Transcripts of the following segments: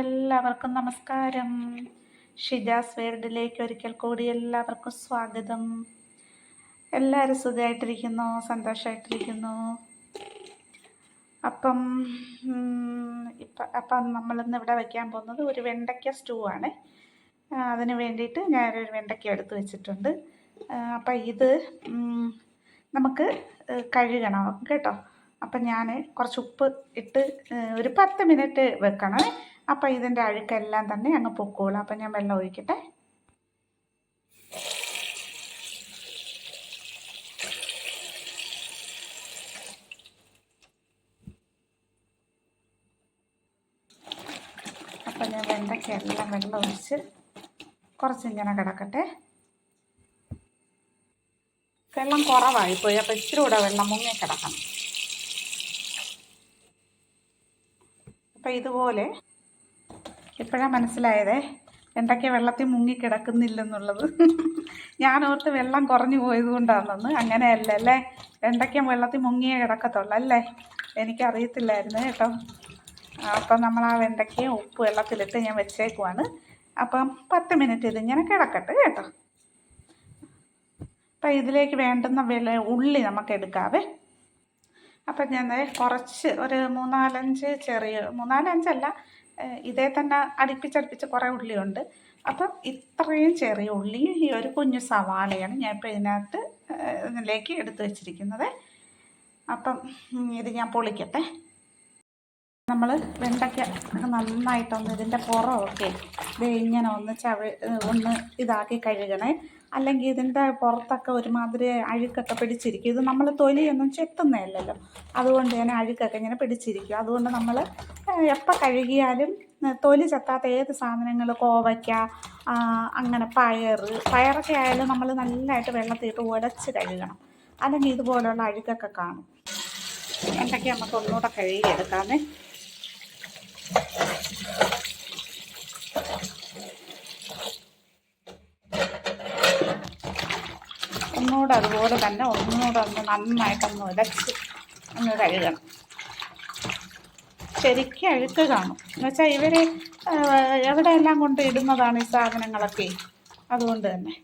എല്ലാവർക്കും നമസ്കാരം. ഷിജാസ് വേൾഡിലേക്ക് ഒരിക്കൽ കൂടി എല്ലാവർക്കും സ്വാഗതം. എല്ലാവരും സുഖമായിട്ടിരിക്കുന്നു സന്തോഷമായിട്ടിരിക്കുന്നു. അപ്പം ഇപ്പം അപ്പം നമ്മളിന്ന് ഇവിടെ വയ്ക്കാൻ പോകുന്നത് ഒരു വെണ്ടയ്ക്ക സ്റ്റൂ ആണ്. അതിന് വേണ്ടിയിട്ട് ഞാനൊരു വെണ്ടയ്ക്ക എടുത്ത് വെച്ചിട്ടുണ്ട്. അപ്പം ഇത് നമുക്ക് കഴുകണം കേട്ടോ. അപ്പം ഞാൻ കുറച്ച് ഉപ്പ് ഇട്ട് ഒരു പത്ത് മിനിറ്റ് വെക്കണം. അപ്പം ഇതിന്റെ അഴുക്കെല്ലാം തന്നെ അങ്ങ് പൊക്കോളും. അപ്പം ഞാൻ വെള്ളം ഒഴിക്കട്ടെ. അപ്പം ഞാൻ വെണ്ടയ്ക്കെല്ലാം വെള്ളം ഒഴിച്ച് കുറച്ചിങ്ങനെ കിടക്കട്ടെ. വെള്ളം കുറവായിപ്പോയി. അപ്പോൾ ഇച്ചിരി കൂടെ വെള്ളം മുങ്ങി കിടക്കണം. അപ്പം ഇതുപോലെ ഇപ്പോഴാണ് മനസ്സിലായതേ? എന്തൊക്കെ വെള്ളത്തിൽ മുങ്ങി കിടക്കുന്നില്ലെന്നുള്ളത് ഞാൻ ഓർത്ത് വെള്ളം കുറഞ്ഞു പോയത് കൊണ്ടാണെന്ന് അങ്ങനെയല്ല അല്ലേ? വെണ്ടയ്ക്ക വെള്ളത്തിൽ മുങ്ങിയേ കിടക്കത്തുള്ളൂ അല്ലേ? എനിക്കറിയത്തില്ലായിരുന്നു കേട്ടോ. അപ്പം നമ്മൾ ആ വെണ്ടയ്ക്കയും ഉപ്പ് വെള്ളത്തിലിട്ട് ഞാൻ വെച്ചേക്കുവാണ്. അപ്പം പത്ത് മിനിറ്റ് ഇതിങ്ങനെ കിടക്കട്ടെ കേട്ടോ. അപ്പം ഇതിലേക്ക് വേണ്ടുന്ന വില ഉള്ളി നമുക്ക് എടുക്കാവേ. അപ്പം ഞാൻ കുറച്ച് ഒരു മൂന്നാലഞ്ച് ചെറിയ മൂന്നാലഞ്ചല്ല ഇതേ തന്നെ അടുപ്പിച്ചടുപ്പിച്ച് കുറേ ഉള്ളിയുണ്ട്. അപ്പം ഇത്രയും ചെറിയ ഉള്ളി ഈ ഒരു കുഞ്ഞു സവാളയാണ് ഞാൻ ഇപ്പോൾ ഇതിനകത്ത് ഇതിലേക്ക് എടുത്തു വച്ചിരിക്കുന്നത്. അപ്പം ഇത് ഞാൻ പൊളിക്കട്ടെ. നമ്മൾ വെണ്ടയ്ക്ക നന്നായിട്ടൊന്ന് ഇതിന്റെ പുറമൊക്കെ ഇത് ഇങ്ങനെ ഒന്ന് ചവ ഒന്ന് ഇതാക്കി കഴുകണേ. അല്ലെങ്കിൽ ഇതിന്റെ പുറത്തൊക്കെ ഒരുമാതിരി അഴുക്കൊക്കെ പിടിച്ചിരിക്കും. ഇത് നമ്മൾ തൊലിയൊന്നും ചെത്തുന്നതല്ലല്ലോ. അതുകൊണ്ട് തന്നെ അഴുക്കൊക്കെ ഇങ്ങനെ പിടിച്ചിരിക്കും. അതുകൊണ്ട് നമ്മൾ എപ്പോൾ കഴുകിയാലും തൊലി ചെത്താത്ത ഏത് സാധനങ്ങൾ കോവയ്ക്ക അങ്ങനെ പയർ പയറൊക്കെ ആയാലും നമ്മൾ നല്ലതായിട്ട് വെള്ളത്തിട്ട് ഉടച്ച് കഴുകണം. അല്ലെങ്കിൽ ഇതുപോലുള്ള അഴുക്കൊക്കെ കാണും. എന്തൊക്കെ നമുക്ക് ഒന്നുകൂടെ കഴുകിയെടുക്കാമേ? ഒന്നുകൂടെ അതുപോലെ തന്നെ ഒന്നുകൂടെ ഒന്ന് നന്നായിട്ടൊന്ന് ഉലച്ച് ഒന്ന് കഴുകണം. ശരിക്കും അഴുക്ക് കാണും. എന്നുവെച്ചാൽ ഇവർ എവിടെയെല്ലാം കൊണ്ട് ഇടുന്നതാണ് ഈ സാധനങ്ങളൊക്കെ? അതുകൊണ്ട് തന്നെ.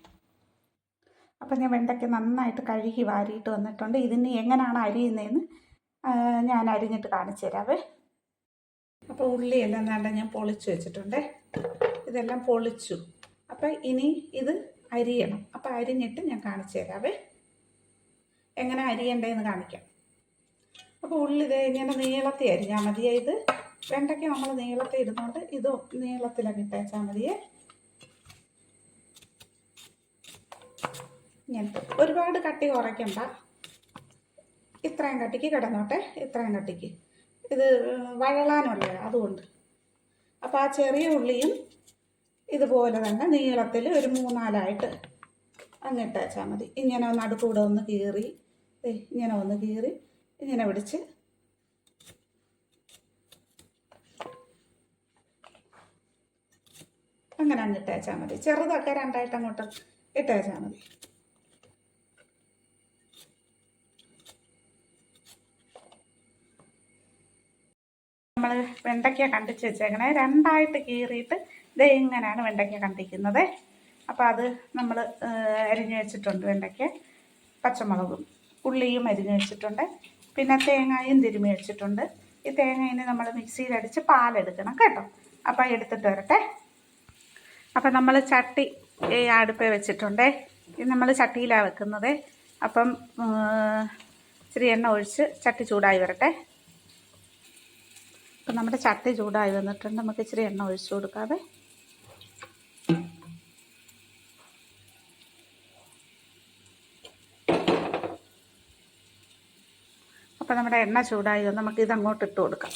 അപ്പം ഞാൻ വെണ്ടയ്ക്ക് നന്നായിട്ട് കഴുകി വാരിയിട്ട് വന്നിട്ടുണ്ട്. ഇതിന് എങ്ങനെയാണ് അരിയുന്നതെന്ന് ഞാൻ അരിഞ്ഞിട്ട് കാണിച്ചു തരാവേ. അപ്പോൾ ഉള്ളിയെല്ലാം വേണ്ട ഞാൻ പൊളിച്ചു വെച്ചിട്ടുണ്ട്. ഇതെല്ലാം പൊളിച്ചു. അപ്പം ഇനി ഇത് അരിയണം. അപ്പോൾ അരിഞ്ഞിട്ട് ഞാൻ കാണിച്ചു തരാവേ. എങ്ങനെ അരിയണ്ടേന്ന് കാണിക്കാം. അപ്പോൾ ഉള്ളി ഇത് ഇങ്ങനെ നീളത്തിൽ അരിഞ്ഞാൽ മതിയേ ഇത്. വെണ്ടയ്ക്ക് നമ്മൾ നീളത്തിൽ ഇടുന്നുണ്ട് ഇത് നീളത്തിലൊക്കെ ഇട്ടേച്ചാൽ മതിയേ. ഇങ്ങനത്തെ. ഒരുപാട് കട്ടി കുറയ്ക്കണ്ട. ഇത്രയും കട്ടിക്ക് കിടന്നോട്ടെ. ഇത്രയും കട്ടിക്ക്. ഇത് വഴളാനുള്ള അതുകൊണ്ട്. അപ്പോൾ ആ ചെറിയ ഉള്ളിയും ഇതുപോലെ തന്നെ നീളത്തിൽ ഒരു മൂന്നാലായിട്ട് അങ്ങിട്ടാച്ചാൽ മതി. ഇങ്ങനെ ഒന്ന് അടുക്കൂടെ ഒന്ന് കീറി. ഇങ്ങനെ ഒന്ന് കീറി. ഇങ്ങനെ പിടിച്ച്. അങ്ങനെ അങ്ങിട്ട് വെച്ചാൽ മതി. ചെറുതൊക്കെ രണ്ടായിട്ട് അങ്ങോട്ട് ഇട്ടേച്ചാൽ മതി. നമ്മൾ വെണ്ടയ്ക്ക കണ്ടിച്ച് വെച്ചേക്കണേ. രണ്ടായിട്ട് കീറിയിട്ട് ഇത് ഇങ്ങനെയാണ് വെണ്ടയ്ക്ക കണ്ടിക്കുന്നത് അപ്പോൾ അത് നമ്മൾ അരിഞ്ഞു വെച്ചിട്ടുണ്ട് വെണ്ടയ്ക്ക പച്ചമുളകും ഉള്ളിയും അരിഞ്ഞു വെച്ചിട്ടുണ്ട്. പിന്നെ തേങ്ങയും തിരുമി വെച്ചിട്ടുണ്ട്. ഈ തേങ്ങയിനെ നമ്മൾ മിക്സിയിലടിച്ച് പാലെടുക്കണം കേട്ടോ. അപ്പോൾ എടുത്തിട്ട് വരട്ടെ. അപ്പം നമ്മൾ ചട്ടി അടുപ്പേ വെച്ചിട്ടുണ്ട്. ഇത് നമ്മൾ ചട്ടിയിലാണ് വെക്കുന്നത്. അപ്പം ഇച്ചിരി എണ്ണ ഒഴിച്ച് ചട്ടി ചൂടായി വരട്ടെ. അപ്പം നമ്മുടെ ചട്ടി ചൂടായി വന്നിട്ടുണ്ട്. നമുക്ക് ഇച്ചിരി എണ്ണ ഒഴിച്ചു കൊടുക്കാതെ അപ്പം നമ്മുടെ എണ്ണ ചൂടായി വന്ന് നമുക്ക് ഇതങ്ങോട്ട് ഇട്ട് കൊടുക്കാം.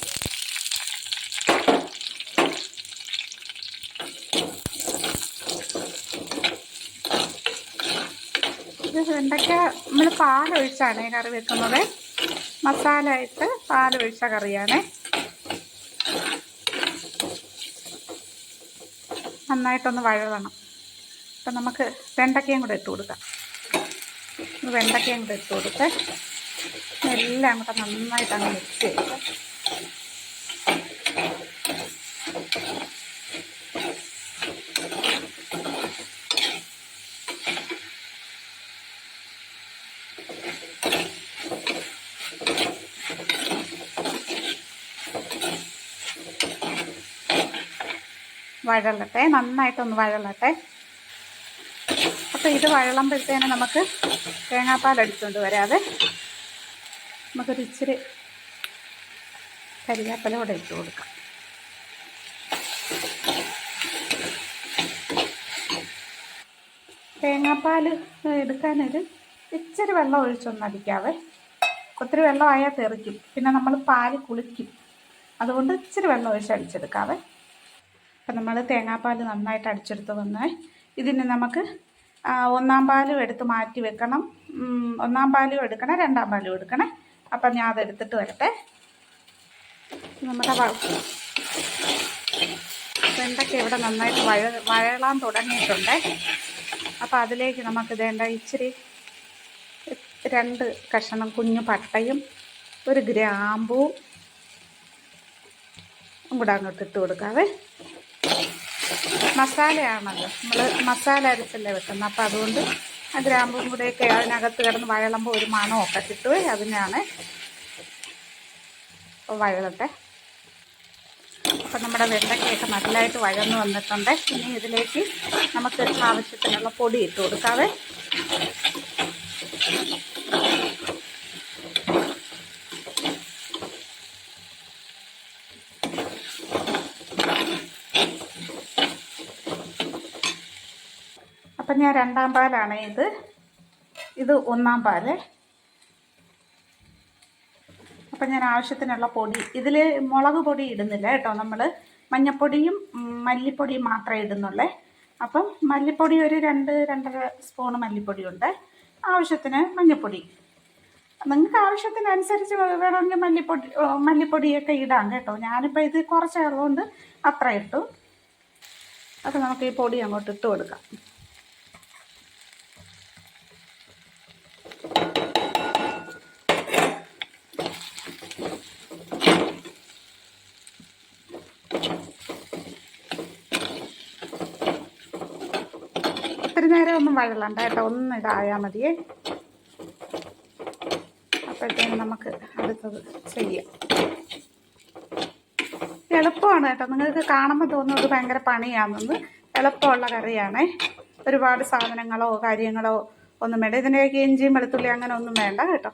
ഇത് വെണ്ടയ്ക്ക നമ്മൾ പാലൊഴിച്ചാണ് കറി വെക്കുന്നത്? മസാല ഇട്ട് പാലൊഴിച്ച കറിയാണ്. നന്നായിട്ടൊന്ന് വഴവണം. അപ്പം നമുക്ക് വെണ്ടയ്ക്കയും കൂടെ ഇട്ട് കൊടുക്കാം. വെണ്ടയ്ക്കയും കൂടെ ഇട്ട് കൊടുത്ത് എല്ലാം കൂടെ നന്നായിട്ടാണ് മിക്സ് ചെയ്ത്. വഴലട്ടെ നന്നായിട്ടൊന്ന് വഴലട്ടെ. അപ്പം ഇത് വഴളുമ്പോഴത്തേനും നമുക്ക് തേങ്ങാപ്പാൽ അടിച്ചുകൊണ്ട് വരാതെ നമുക്കൊരു ഇച്ചിരി കരിവേപ്പില കൂടെ ഇട്ട് കൊടുക്കാം. തേങ്ങാപ്പാൽ എടുക്കാനൊരു ഇച്ചിരി വെള്ളം ഒഴിച്ചൊന്ന് അടിക്കാവേ. ഒത്തിരി വെള്ളമായാൽ തെറിക്കും. പിന്നെ നമ്മൾ പാൽ കുളിക്കും. അതുകൊണ്ട് ഇച്ചിരി വെള്ളം ഒഴിച്ച് അടിച്ചെടുക്കാവേ. അപ്പം നമ്മൾ തേങ്ങാപ്പാൽ നന്നായിട്ട് അടിച്ചെടുത്ത് വന്നേ. ഇതിന് നമുക്ക് ഒന്നാം പാലും എടുത്ത് മാറ്റി വെക്കണം. ഒന്നാം പാലും എടുക്കണം രണ്ടാം പാലും എടുക്കണേ. അപ്പം ഞാൻ അതെടുത്തിട്ട് വരട്ടെ. നമ്മുടെ വെണ്ടയ്ക്ക ഇവിടെ നന്നായിട്ട് വഴ വഴളാൻ തുടങ്ങിയിട്ടുണ്ട്. അപ്പോൾ അതിലേക്ക് നമുക്ക് ഇതേണ്ട ഇച്ചിരി രണ്ട് കഷണം കുഞ്ഞു പട്ടയും ഒരു ഗ്രാമ്പൂ കൂടെ അങ്ങോട്ട് ഇട്ട് കൊടുക്കാവേ. മസാലയാണല്ലോ നമ്മൾ മസാല അരച്ചല്ലേ വെക്കുന്നത്. അപ്പം അതുകൊണ്ട് ആ ഗ്രാമ്പും കൂടെയൊക്കെ അതിനകത്ത് കിടന്ന് വഴളുമ്പോൾ ഒരു മണമൊക്കെ കിട്ടുവേ അതിനാണ് അപ്പോൾ വഴലട്ടെ അപ്പം നമ്മുടെ വെണ്ടയ്ക്കയൊക്കെ നല്ലതായിട്ട് വഴന്ന് വന്നിട്ടുണ്ട്. ഇനി ഇതിലേക്ക് നമുക്ക് ആവശ്യത്തിനുള്ള പൊടി ഇട്ട് കൊടുക്കാവേ. ഞാൻ രണ്ടാം പാലാണ് ഇത്. ഇത് ഒന്നാം പാൽ. അപ്പം ഞാൻ ആവശ്യത്തിനുള്ള പൊടി ഇതിൽ മുളക് പൊടി ഇടുന്നില്ല കേട്ടോ നമ്മൾ മഞ്ഞപ്പൊടിയും മല്ലിപ്പൊടിയും മാത്രമേ ഇടുന്നുള്ളേ. അപ്പം മല്ലിപ്പൊടി ഒരു രണ്ട് രണ്ടര സ്പൂൺ മല്ലിപ്പൊടിയുണ്ട്. ആവശ്യത്തിന് മഞ്ഞപ്പൊടി. നിങ്ങൾക്ക് ആവശ്യത്തിനനുസരിച്ച് വേണമെങ്കിൽ മല്ലിപ്പൊടി മല്ലിപ്പൊടിയൊക്കെ ഇടാം കേട്ടോ. ഞാനിപ്പോൾ ഇത് കുറച്ചായതുകൊണ്ട് അത്ര ഇട്ടു. അപ്പോൾ നമുക്ക് ഈ പൊടി അങ്ങോട്ട് ഇട്ട് കൊടുക്കാം. ഒത്തിരി നേരം ഒന്നും വഴലണ്ട കേട്ടോ. ഒന്ന് ഇതായാൽ മതിയേ. അപ്പോഴത്തേനും നമുക്ക് അടുത്തത് ചെയ്യാം. എളുപ്പമാണ് കേട്ടോ. നിങ്ങൾക്ക് കാണുമ്പോൾ തോന്നും ഇത് ഭയങ്കര പണിയാണെന്ന്. എളുപ്പമുള്ള കറിയാണേ. ഒരുപാട് സാധനങ്ങളോ കാര്യങ്ങളോ ഒന്നും വേണ്ട. ഇതിന്റെയൊക്കെ ഇഞ്ചിയും വെളുത്തുള്ളി അങ്ങനെ ഒന്നും വേണ്ട കേട്ടോ.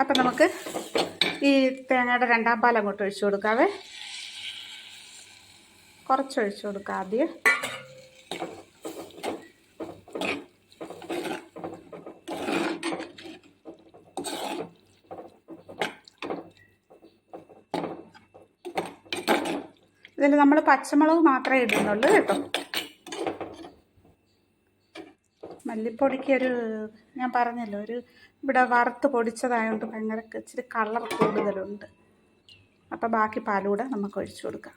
അപ്പം നമുക്ക് ഈ തേങ്ങയുടെ രണ്ടാം പാലം അങ്ങോട്ട് ഒഴിച്ചു കൊടുക്കാവേ. കുറച്ച് ഒഴിച്ചു കൊടുക്കാം ആദ്യം. ഇതിൽ നമ്മൾ പച്ചമുളക് മാത്രമേ ഇടുന്നുള്ളൂ കേട്ടോ. മല്ലിപ്പൊടിക്ക് ഒരു ഞാൻ പറഞ്ഞല്ലോ ഒരു ഇവിടെ വറുത്ത് പൊടിച്ചതായതുകൊണ്ട് ഭയങ്കര ഇച്ചിരി കളർ കൂടുതലുണ്ട്. അപ്പോൾ ബാക്കി പാലൂടെ നമുക്ക് ഒഴിച്ചു കൊടുക്കാം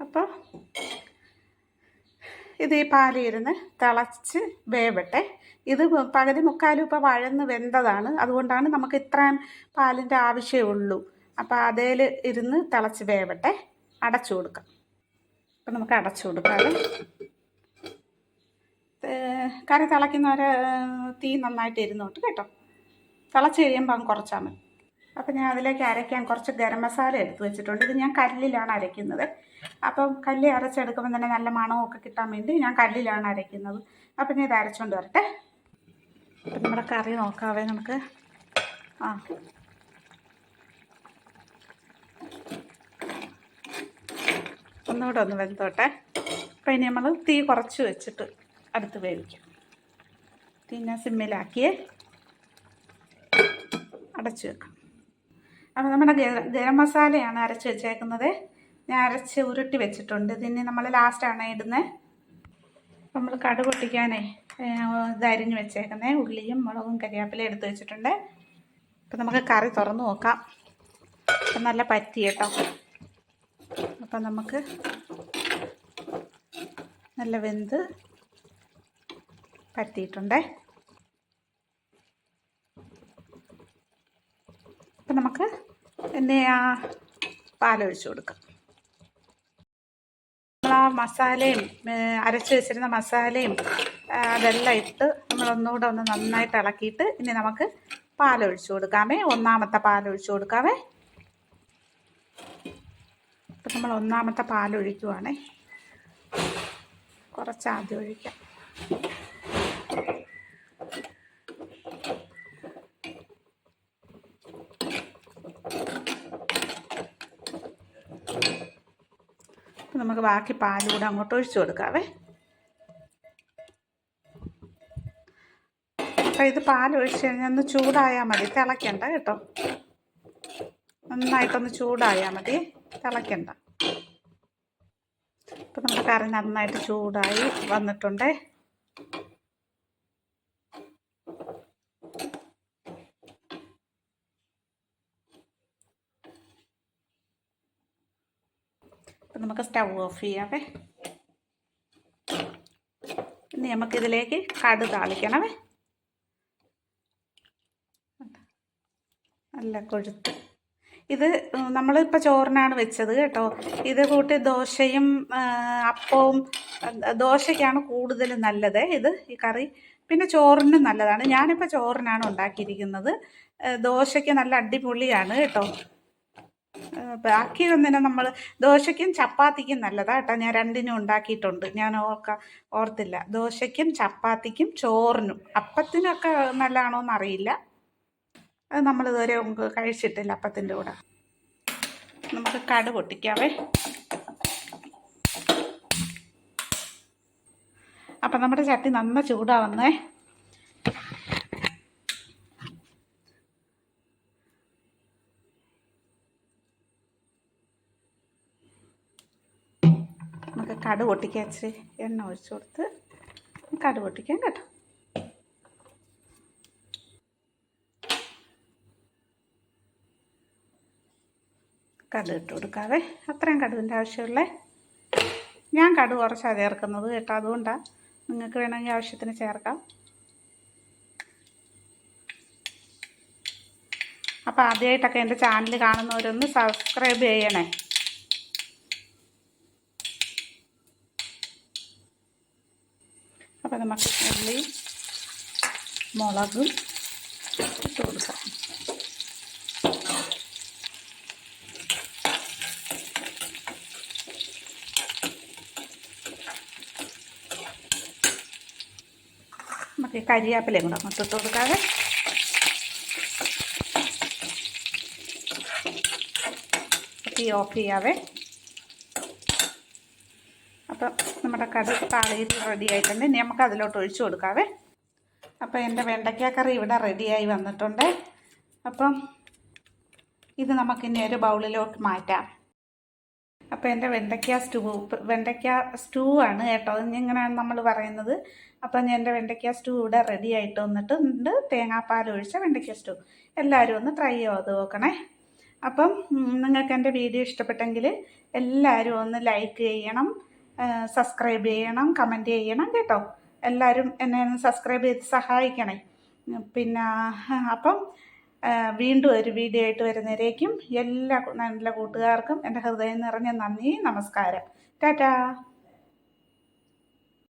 അപ്പോൾ ഇത് ഈ പാലിരുന്ന് തിളച്ച് വേവട്ടെ. ഇത് പകുതി മുക്കാലും ഇപ്പോൾ വഴന്ന് വെന്തതാണ്. അതുകൊണ്ടാണ് നമുക്ക് ഇത്രയും പാലിന്റെ ആവശ്യമുള്ളൂ അപ്പോൾ അതേൽ ഇരുന്ന് തിളച്ച് വേവട്ടെ. അടച്ചു കൊടുക്കാം. അപ്പം നമുക്ക് അടച്ചു കൊടുക്കാം. കറി തിളയ്ക്കുന്നവരെ തീ നന്നായിട്ട് ഇരുന്നോട്ട് കേട്ടോ. തിളച്ച് കഴിയുമ്പോൾ കുറച്ചാൽ മതി. അപ്പം ഞാൻ അതിലേക്ക് അരയ്ക്കാൻ കുറച്ച് ഗരം മസാല എടുത്ത് വെച്ചിട്ടുണ്ട്. ഇത് ഞാൻ കല്ലിലാണ് അരയ്ക്കുന്നത്. അപ്പം കല്ല് അരച്ചെടുക്കുമ്പോൾ തന്നെ നല്ല മണമൊക്കെ കിട്ടാൻ വേണ്ടി ഞാൻ കല്ലിലാണ് അരയ്ക്കുന്നത്. അപ്പം ഞാൻ ഇത് അരച്ചുകൊണ്ട് വരട്ടെ. അപ്പം നമ്മുടെ കറി നോക്കാവേ നമുക്ക്. ആ. ഒന്നുകൂടെ ഒന്ന് വെന്തോട്ടെ. അപ്പം ഇനി നമ്മൾ തീ കുറച്ച് വെച്ചിട്ട് അടുത്ത് വേവിക്കാം. തീ ഞാൻ സിമ്മിലാക്കിയേ. അടച്ചു വെക്കാം. അപ്പോൾ നമ്മുടെ ഗര- മസാലയാണ് അരച്ച് വെച്ചേക്കുന്നത്. ഞാൻ അരച്ച് ഉരുട്ടി വെച്ചിട്ടുണ്ട്. ഇതിന് നമ്മൾ ലാസ്റ്റാണ് ഇടുന്നത് നമ്മൾ കടുക് പൊട്ടിക്കാനേ ഇതരിഞ്ഞ് വെച്ചേക്കുന്നത് ഉള്ളിയും മുളകും കരിയാപ്പിലയും എടുത്ത് വെച്ചിട്ടുണ്ട്. അപ്പം നമുക്ക് കറി തുറന്നു നോക്കാം. അപ്പം നല്ല പറ്റി കേട്ടോ. അപ്പം നമുക്ക് നല്ല വെന്ത് പറ്റിയിട്ടുണ്ടേ. അപ്പം നമുക്ക് എന്നെ ആ പാലൊഴിച്ച് കൊടുക്കാം. നമ്മൾ ആ മസാലയും അരച്ച് വെച്ചിരുന്ന മസാലയും അതെല്ലാം ഇട്ട് നമ്മൾ നമ്മളൊന്നുകൂടെ ഒന്ന് നന്നായിട്ട് ഇളക്കിയിട്ട് ഇനി നമുക്ക് പാലൊഴിച്ചു കൊടുക്കാമേ. ഒന്നാമത്തെ പാലൊഴിച്ചു കൊടുക്കാമേ. ഇപ്പം നമ്മൾ ഒന്നാമത്തെ പാലൊഴിക്കുവാണേ. കുറച്ച് ആദ്യം ഒഴിക്കാം അപ്പം നമുക്ക് ബാക്കി പാൽ കൂടെ അങ്ങോട്ട് ഒഴിച്ചു കൊടുക്കാവേ. അപ്പം ഇത് പാൽ ഒഴിച്ച് കഴിഞ്ഞാൽ ഒന്ന് ചൂടായാൽ മതി. തിളയ്ക്കണ്ട കേട്ടോ. നന്നായിട്ടൊന്ന് ചൂടായാൽ മതി. തിളയ്ക്കണ്ട ഇപ്പം നമ്മുടെ കറി നന്നായിട്ട് ചൂടായി വന്നിട്ടുണ്ടേ. അപ്പം നമുക്ക് സ്റ്റൗ ഓഫ് ചെയ്യാവേ. ഇനി നമുക്കിതിലേക്ക് കടു താളിക്കണമേ നല്ല കൊഴുത്ത്. ഇത് നമ്മളിപ്പോൾ ചോറിനാണ് വെച്ചത് കേട്ടോ. ഇത് കൂട്ടി ദോശയും അപ്പവും ദോശയ്ക്കാണ് കൂടുതൽ നല്ലത് ഇത് ഈ കറി. പിന്നെ ചോറിനും നല്ലതാണ്. ഞാനിപ്പോൾ ചോറിനാണ് ഉണ്ടാക്കിയിരിക്കുന്നത്. ദോശയ്ക്ക് നല്ല അടിപൊളിയാണ് കേട്ടോ. ബാക്കി ഒന്നിനും നമ്മൾ ദോശയ്ക്കും ചപ്പാത്തിക്കും നല്ലതാണ് കേട്ടോ. ഞാൻ രണ്ടിനും ഉണ്ടാക്കിയിട്ടുണ്ട്. ഞാൻ ഓർക്ക ഓർത്തില്ല. ദോശയ്ക്കും ചപ്പാത്തിക്കും ചോറിനും. അപ്പത്തിനൊക്കെ നല്ലതാണോ എന്നറിയില്ല. അത് നമ്മൾ ഇതുവരെ കഴിച്ചിട്ടില്ല അപ്പത്തിന്റെ കൂടെ. നമുക്ക് കട് പൊട്ടിക്കാവേ. അപ്പം നമ്മുടെ ചട്ടി നന്ന ചൂടാവുന്നേ. കടു പൊട്ടിക്കാൻ ഇച്ചിരി എണ്ണ ഒഴിച്ചു കൊടുത്ത് കടു പൊട്ടിക്കാം കേട്ടോ. കടു ഇട്ട് കൊടുക്കാവേ. അത്രയും കടുവിന്റെ ആവശ്യമുള്ളേ. ഞാൻ കടു കുറച്ചാണ് ചേർക്കുന്നത് കേട്ടോ അതുകൊണ്ടാണ് നിങ്ങൾക്ക് വേണമെങ്കിൽ ആവശ്യത്തിന് ചേർക്കാം. അപ്പോൾ ആദ്യമായിട്ടൊക്കെ എന്റെ ചാനൽ കാണുന്നവരൊന്ന് സബ്സ്ക്രൈബ് ചെയ്യണേ. അപ്പോൾ നമുക്ക് ഉള്ളി മുളകും ഇട്ട് കൊടുക്കാം നമുക്ക് കരിയാപ്പിലയും കൂടെ അങ്ങോട്ട് ഇട്ട് കൊടുക്കാതെ തീ ഓഫ് ചെയ്യാവേ അപ്പം നമ്മുടെ കറി താളിയിൽ റെഡി ആയിട്ടുണ്ട്. ഇനി നമുക്ക് അതിലോട്ട് ഒഴിച്ചു കൊടുക്കാവേ. അപ്പോൾ എന്റെ വെണ്ടയ്ക്ക കറി ഇവിടെ റെഡിയായി വന്നിട്ടുണ്ട്. അപ്പം ഇത് നമുക്കിനി ഒരു ബൗളിലോട്ട് മാറ്റാം. അപ്പോൾ എന്റെ വെണ്ടയ്ക്ക സ്റ്റൂ വെണ്ടയ്ക്ക സ്റ്റൂ ആണ് കേട്ടോ. ഇങ്ങനെയാണ് നമ്മൾ പറയുന്നത്. അപ്പം ഞാൻ എന്റെ വെണ്ടയ്ക്ക സ്റ്റൂ ഇവിടെ റെഡി ആയിട്ട് വന്നിട്ടുണ്ട്. തേങ്ങാപ്പാൽ ഒഴിച്ച വെണ്ടയ്ക്ക സ്റ്റൂ. എല്ലാവരും ഒന്ന് ട്രൈ ചെയ്ത് നോക്കണേ. അപ്പം നിങ്ങൾക്ക് എന്റെ വീഡിയോ ഇഷ്ടപ്പെട്ടെങ്കിൽ എല്ലാവരും ഒന്ന് ലൈക്ക് ചെയ്യണം. സബ്സ്ക്രൈബ് ചെയ്യണം കമന്റ് ചെയ്യണം കേട്ടോ. എല്ലാവരും എന്നെ സബ്സ്ക്രൈബ് ചെയ്ത് സഹായിക്കണേ. പിന്നെ അപ്പം വീണ്ടും ഒരു വീഡിയോ ആയിട്ട് വരുന്നവരേക്കും എല്ലാ നല്ല കൂട്ടുകാർക്കും എന്റെ ഹൃദയം നിറഞ്ഞ നന്ദി നമസ്കാരം. ടാറ്റാ.